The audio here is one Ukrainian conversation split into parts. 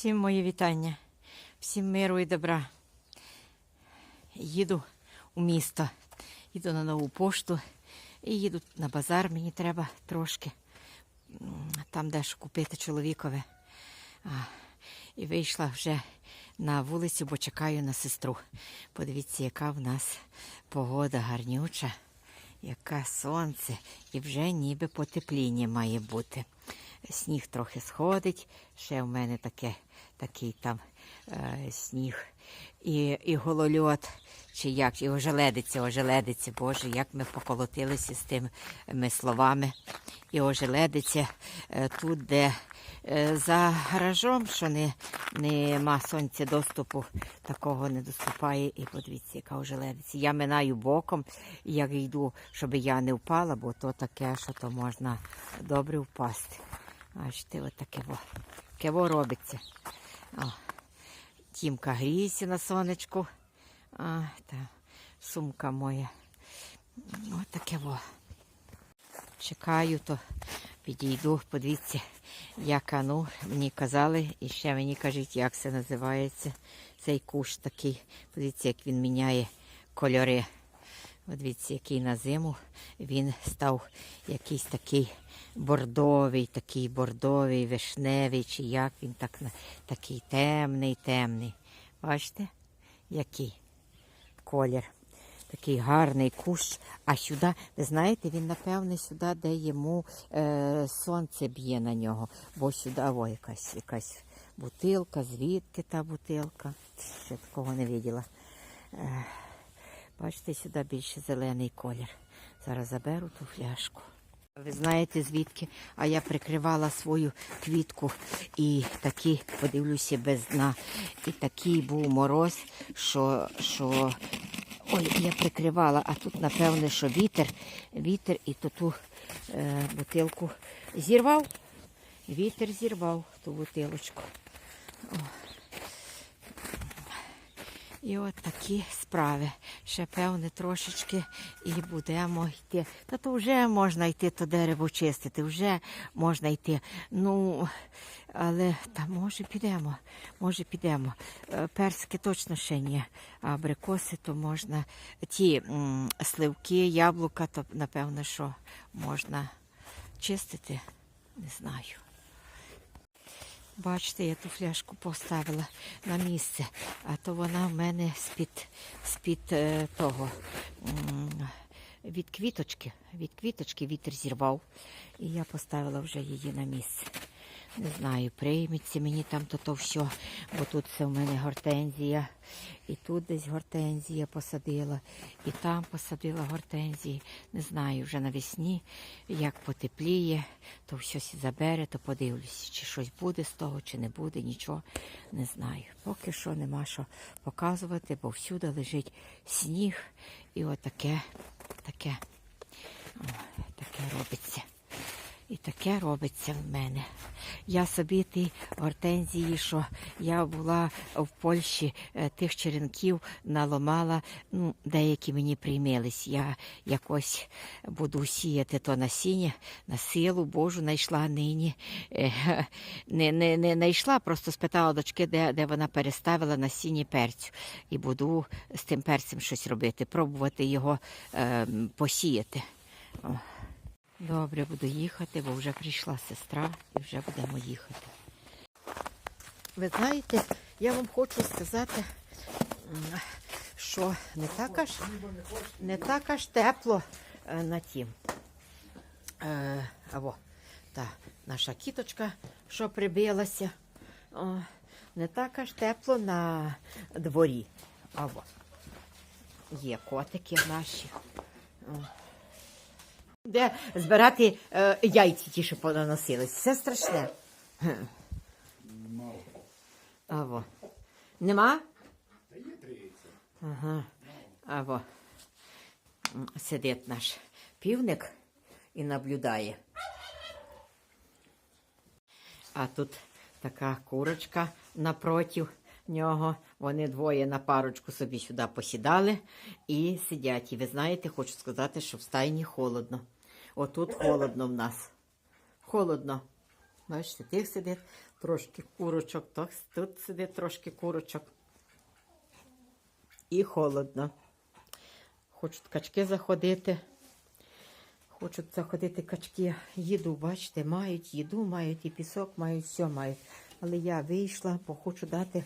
Всім мої вітання, всім миру і добра. Їду у місто, їду на нову пошту і їду на базар. Мені треба трошки там дещо купити чоловікове. І вийшла вже на вулицю, бо чекаю на сестру. Подивіться, яка в нас погода гарнюча, яке сонце, і вже ніби потепління має бути. Сніг трохи сходить, ще в мене таке, такий там е, сніг. І, і голольот, чи як, і ожеледиться, ожеледиться, Боже, як ми поколотилися з тими словами. І ожеледиться е, тут, де е, за гаражом, що не, нема сонця доступу, такого не доступає. І подивіться, яка ожеледиться. Я минаю боком, як йду, щоб я не впала, бо то таке, що то можна добре впасти. Бачите, от таке во. Таке во робиться. О, Тімка гріється на сонечку. А, та сумка моя. Ось таке во. Чекаю, то підійду, подивіться, яка ну, мені казали, і ще мені кажуть, як це називається. Цей кущ такий. Подивіться, як він міняє кольори. От який на зиму він став якийсь такий бордовий, такий бордовий, вишневий, чи як він так, такий темний, темний. Бачите, який колір. Такий гарний кущ. А сюди, ви знаєте, він, напевне, сюди, де йому е, сонце б'є на нього. Бо сюди о, якась, якась бутилка, звідки та бутилка. Ще такого не виділа. Е, Бачите, сюди більше зелений колір. Зараз заберу ту фляжку. Ви знаєте звідки? А я прикривала свою квітку і такі, подивлюся, без дна. І такий був мороз, що, що ой, я прикривала, а тут, напевне, що вітер, вітер і то ту е, бутилку зірвав. Вітер зірвав ту бутилочку. І от такі справи. Ще певне трошечки і будемо йти. Та то вже можна йти то дерево чистити, вже можна йти. Ну, але та може підемо, може підемо. Е, Персики точно ще ні. А абрикоси то можна. Ті м, сливки, яблука, то напевно, що можна чистити. Не знаю. Бачите, я ту фляжку поставила на місце, а то вона в мене з-під, з-під е, того від квіточки. Від квіточки вітер зірвав. І я поставила вже її на місце. Не знаю, прийметься мені там то, то все, бо тут це в мене гортензія, і тут десь гортензія посадила, і там посадила гортензії. Не знаю, вже навесні, як потепліє, то сі забере, то подивлюсь, чи щось буде з того, чи не буде, нічого не знаю. Поки що нема що показувати, бо всюди лежить сніг, і отаке, таке, таке робиться. І таке робиться в мене. Я собі ті гортензії, що я була в Польщі, е, тих черенків наламала, ну, деякі мені приймились. Я якось буду сіяти то насіння, на силу Божу знайшла нині. Е, Не, не, не знайшла, просто спитала дочки, де, де вона переставила насіння перцю. І буду з тим перцем щось робити, пробувати його е, посіяти. Добре, буду їхати, бо вже прийшла сестра і вже будемо їхати. Ви знаєте, я вам хочу сказати, що не так аж, не так аж тепло е, на тім. Е, або та наша кіточка, що прибилася. О, не так аж тепло на дворі. Або є котики наші. О. Де збирати е, яйці ті, що понаносились. Все страшне. Мало. Аво. Нема? Та є трійця. Ага. Аво. Сидить наш півник і наблюдає. А тут така курочка напротив нього. Вони двоє на парочку собі сюди посідали і сидять. І ви знаєте, хочу сказати, що в стайні холодно. Отут холодно в нас. Холодно. Бачите, тих сидить трошки курочок, то тут сидить трошки курочок. І холодно. Хочуть качки заходити. Хочуть заходити качки. Їду, бачите, мають їду, мають і пісок, мають все мають. Але я вийшла, бо хочу дати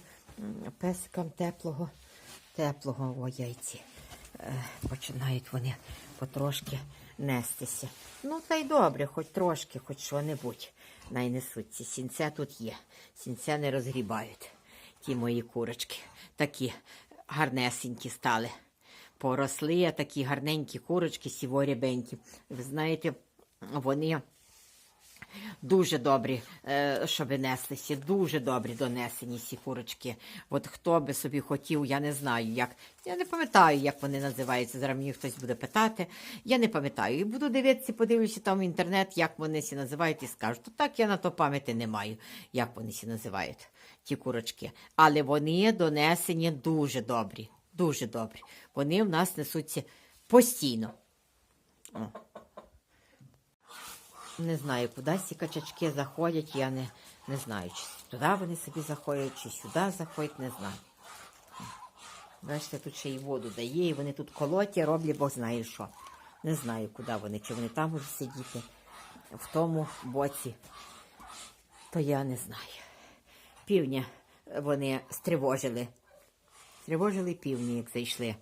песикам теплого, теплого о, яйці. Починають вони потрошки нестися. Ну, та й добре, хоч трошки, хоч що-небудь найнесуться. Сінця тут є. Сінця не розгрібають. Ті мої курочки. Такі гарнесенькі стали. Поросли, такі гарненькі курочки, сіворібенькі. Ви знаєте, вони дуже добрі, е, щоб неслися, дуже добрі донесені ці курочки. От хто би собі хотів, я не знаю, як. Я не пам'ятаю, як вони називаються. Зараз мені хтось буде питати. Я не пам'ятаю. І буду дивитися, подивлюся там в інтернет, як вони сі називають, і скажу. То так я на то пам'яті не маю, як вони сі називають, ті курочки. Але вони донесені дуже добрі. Дуже добрі. Вони в нас несуться постійно. О. Не знаю, куди ці качачки заходять, я не, не знаю, чи туди вони собі заходять, чи сюди заходять, не знаю. Бачите, тут ще й воду дає, і вони тут колоті, роблять, бо знає що. Не знаю, куди вони, чи вони там можуть сидіти, в тому боці, то я не знаю. Півня вони стривожили. Стривожили півні, як зайшли.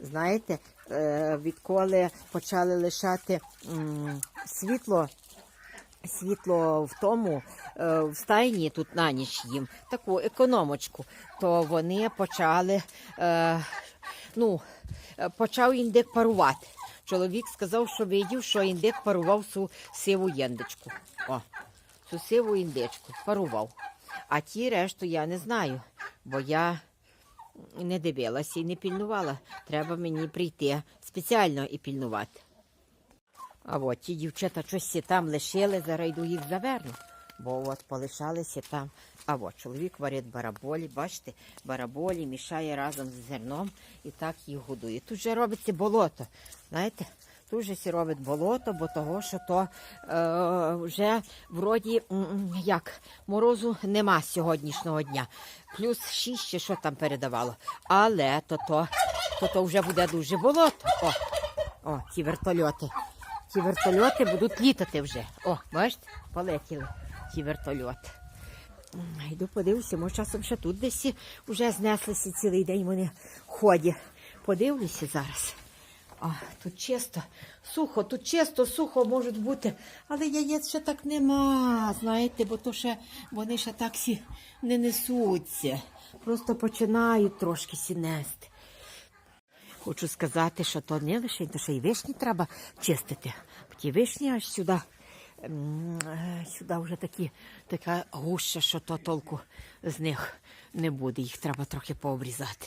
Знаєте, відколи почали лишати світло, світло в тому, е, в стайні тут на ніч їм, таку економочку, то вони почали, е, ну, е, почав індик парувати. Чоловік сказав, що видів, що індик парував цю сиву єндичку. О, цю сиву індичку парував. А ті решту я не знаю, бо я не дивилася і не пільнувала. Треба мені прийти спеціально і пільнувати. А от ті дівчата щось там лишили, зараз йду їх заверну. Бо от полишалися там. А от чоловік варить бараболі, бачите, бараболі мішає разом з зерном і так їх годує. Тут же робиться болото. Знаєте, тут же болото, бо того, що то е, вже вроді як морозу нема сьогоднішнього дня. Плюс 6 чи що там передавало. Але то то, то, то вже буде дуже болото. О, о, ті вертольоти. Ті вертольоти будуть літати вже. О, бачите, полетіли ті вертольоти. Йду подивлюся, може часом ще тут десь вже знеслися цілий день вони ходять. Подивлюся зараз. А, тут чисто, сухо, тут чисто, сухо можуть бути, але яєць ще так нема, знаєте, бо то ще вони ще так сі не несуться. Просто починають трошки сі нести. Хочу сказати, що то не лише, то ще й вишні треба чистити. Ті вишні аж сюди. Сюди вже такі, така гуща, що то толку з них не буде. Їх треба трохи пообрізати.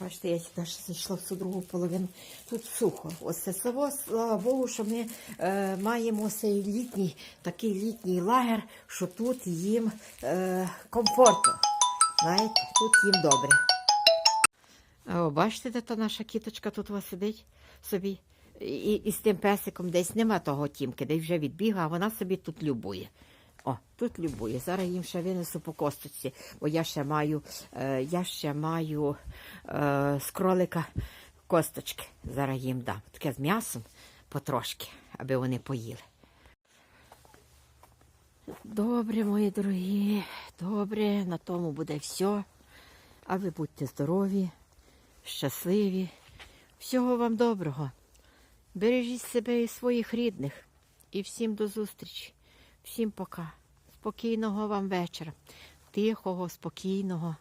Бачите, я сюди ще зайшла в другу половину. Тут сухо. Ось це село, слава Богу, що ми е, маємо цей літній, такий літній лагер, що тут їм е, комфортно. Знаєте, тут їм добре. О, бачите, де та наша кіточка тут у вас сидить собі. І, і з тим песиком десь нема того тімки, десь вже відбігла, а вона собі тут любує. О, тут любує. Зараз їм ще винесу по косточці, бо я ще маю, е, я ще маю е, з кролика косточки. Зараз їм дам. Таке з м'ясом потрошки, аби вони поїли. Добре, мої дорогі, добре, на тому буде все. А ви будьте здорові, щасливі. Всього вам доброго. Бережіть себе і своїх рідних. І всім до зустрічі. Всім пока. Спокійного вам вечора. Тихого, спокійного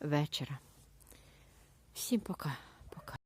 вечора. Всім пока.